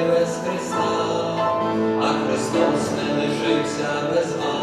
без Христа, а Христос не лишився без вас.